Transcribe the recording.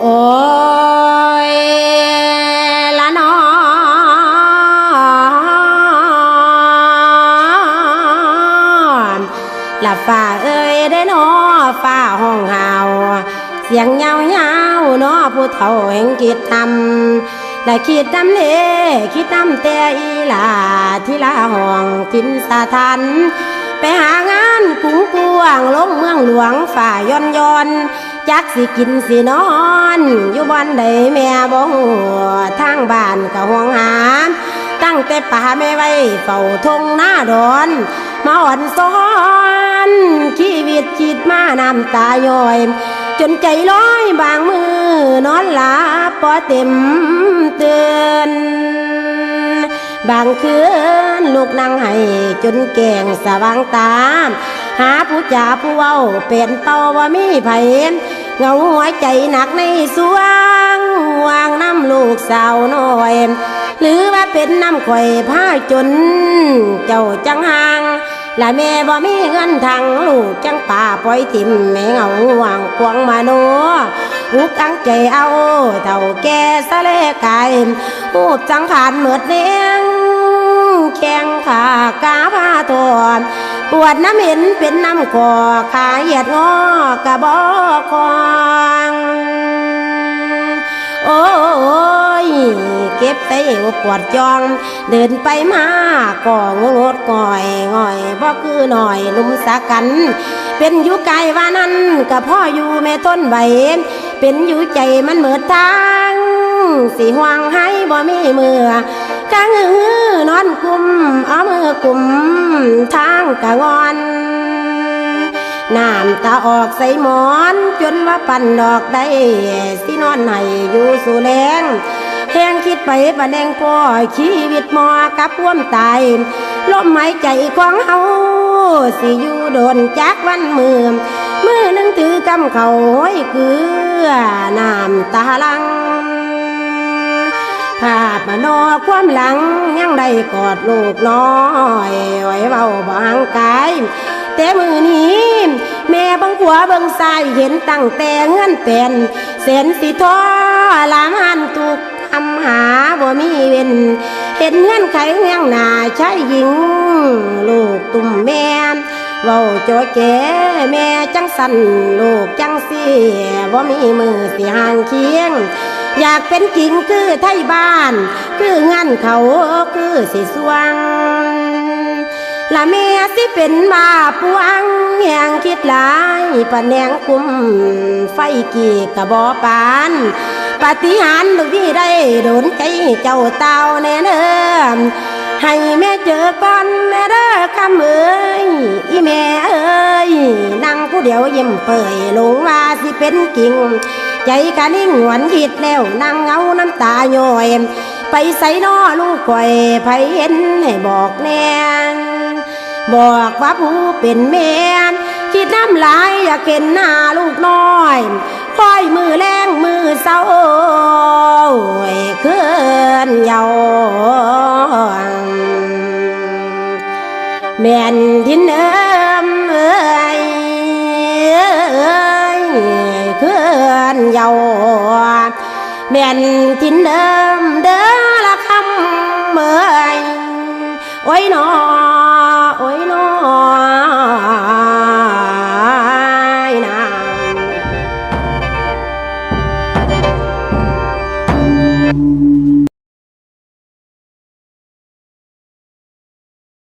โอ้ยละนอนละฝ่าเอ้ยได้นอฝ่าห้องเฮาเสียงเงาเงาๆเนอผู้เฒ่าแห่งคิดทำและคิดน้ำเลคิดน้ำแต่อีลาที่ละห้องทินสาทันไปหางานกรุงกวางลงเมืองหลวงฝ่าย้อนย้อน จักสิกินสินอน อยู่บ้านใดแม่บ่หัวทางบ้านก็ห่วงหา ตั้งแต่ป่าแม่ไว้เฝ้าทงหน้าดอน มาอ่อนซ้อนชีวิตจิตมาน้ำตาย่อย จนใจร้อยบางมือนอนหลับพอเต็มเตือนบางคืนลูกนั่งให้จนแกงสว่างตา หาผู้จ่าผู้เว้าเป็นเป้าว่ามีไผ เงาหัวใจหนักในสวงวางน้ำลูกสาวน้อย หรือว่าเป็นน้ำข่อยผ้าจน เจ้าจังหางและแม่บ่มีเงินทางลูกจังป่าปล่อยทิมแม่เงาห่วงควงมาโนอุกอังใจเอาเท่าแก่สะเลกายหูบจังขานเหมือดเลี้ยงแข้งขากาผ้าทอน ปวดน้ำเห็นเป็นน้ำกอขาเหยียดงอกระบอกคองโอ้ยเก็บเตวปวดจอง เดินไปมาก็งงดก่อยง่อยบ่คือหน่อยนุ่มสากัน เป็นอยู่ไกลว่านั้นกับพ่ออยู่แม่ต้นใบเป็นอยู่ใจมันเหมือทางสิห่วงให้บ่มีมือ กะงือนอนกุมเอามือกุมทางกะงอนน้ำตาออกใส่หมอน จนว่าปั่นดอกได้สินอนให้อยู่สู่แรงแหงคิดไปปะแนงพ่อชีวิตมอกับพ่วมตายลมหายใจของเฮาสิอยู่โดนจากวันมือมือนึงถือกำเขาห้อยเกลือน้ำตาลัง ภาพมโนความหลังยังได้กอดลูกน้อยไว้เบาบางกายแต่มือนี้ แม่บังขวาเบังซ้ายเห็นตั้งแต่เงินเป็นเส้นสิทอลามหันทุกคำหาบ่มีเว้นเห็นเงินไขเงียงหนาใช้หญิง ลูกตุ่มแม่เว้าจอยแก่แม่จังสันลูกจังเสียบ่มีมือสิห่างเคียง อยากเป็นกิ่งคือไทยบ้าน คืองานเขาคือสิสวงละเมียสิเป็นมาปวงแหงคิดหลายปะแนงคุมไฟกี่กระบอปานปฏิหารลูกพี่ได้โดนใจเจ้าเต่าแน่เด้อให้แม่เจอก่อนแม่เด้อคำเอ้ยอีแม่เอ้ยนั่งผู้เดียวยิ้มเปยลงว่าสิเป็นกิ่ง ใจกะนิ่งหวนคิดแล้วนั่งเงาน้ำตาย่อยไปใส่นอลูกข่อยไผเห็นให้บอกแน่บอกว่าผู้เป็นแม่คิดน้ำลายอยากเห็นหน้าลูกน้อยคอยมือแรงมือเศร้าเคลื่อนเยาแม่นทินเอิมเอ้ย เอ้ยเคลื่อนเยาแม่นทินเดิมเด้อละคำเมื่อยโอ้ยนอโอ้ยนอยนาเ